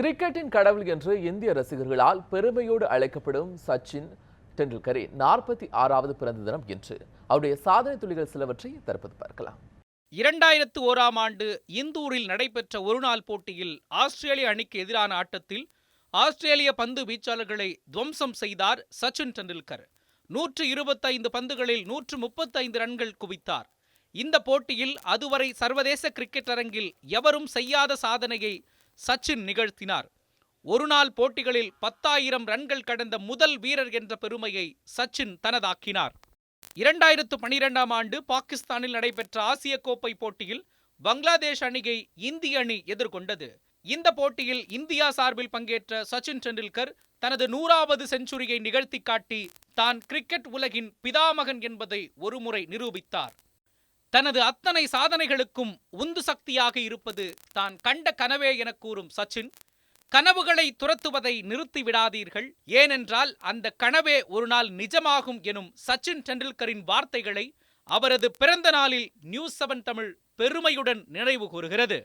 கிரிக்கெட்டின் கடவுள் என்று இந்திய ரசிகர்களால் பெருமையோடு அழைக்கப்படும் சச்சின் டெண்டுல்கரின் நாற்பத்தி ஆறாவது பிறந்த தினம் இன்று. அவருடைய சாதனை துளிகள் சிலவற்றை தற்போது பார்க்கலாம். இரண்டாயிரத்து ஓராம் ஆண்டு இந்தூரில் நடைபெற்ற ஒருநாள் போட்டியில் ஆஸ்திரேலிய அணிக்கு எதிரான ஆட்டத்தில் ஆஸ்திரேலிய பந்து வீச்சாளர்களை துவம்சம் செய்தார் சச்சின் டெண்டுல்கர். நூற்று இருபத்தைந்து பந்துகளில் நூற்று முப்பத்தைந்து ரன்கள் குவித்தார். இந்த போட்டியில் அதுவரை சர்வதேச கிரிக்கெட் அரங்கில் எவரும் செய்யாத சாதனையை சச்சின் நிகழ்த்தினார். ஒருநாள் போட்டிகளில் பத்தாயிரம் ரன்கள் கடந்த முதல் வீரர் என்ற பெருமையை சச்சின் தனதாக்கினார். இரண்டாயிரத்து பனிரெண்டாம் ஆண்டு பாகிஸ்தானில் நடைபெற்ற ஆசிய கோப்பை போட்டியில் பங்களாதேஷ் அணியை இந்திய அணி எதிர்கொண்டது. இந்த போட்டியில் இந்தியா சார்பில் பங்கேற்ற சச்சின் டெண்டுல்கர் தனது நூறாவது செஞ்சுரியை நிகழ்த்தி காட்டி தான் கிரிக்கெட் உலகின் பிதாமகன் என்பதை ஒருமுறை நிரூபித்தார். தனது அத்தனை சாதனைகளுக்கும் உந்து சக்தியாக இருப்பது தான் கண்ட கனவே என கூறும் சச்சின். கனவுகளை துரத்துவதை நிறுத்திவிடாதீர்கள் ஏனென்றால் அந்த கனவே ஒரு நாள் நிஜமாகும் எனும் சச்சின் டெண்டுல்கரின் வார்த்தைகளை அவரது பிறந்த நாளில் நியூஸ் செவன் தமிழ் பெருமையுடன் நினைவு கூறுகிறது.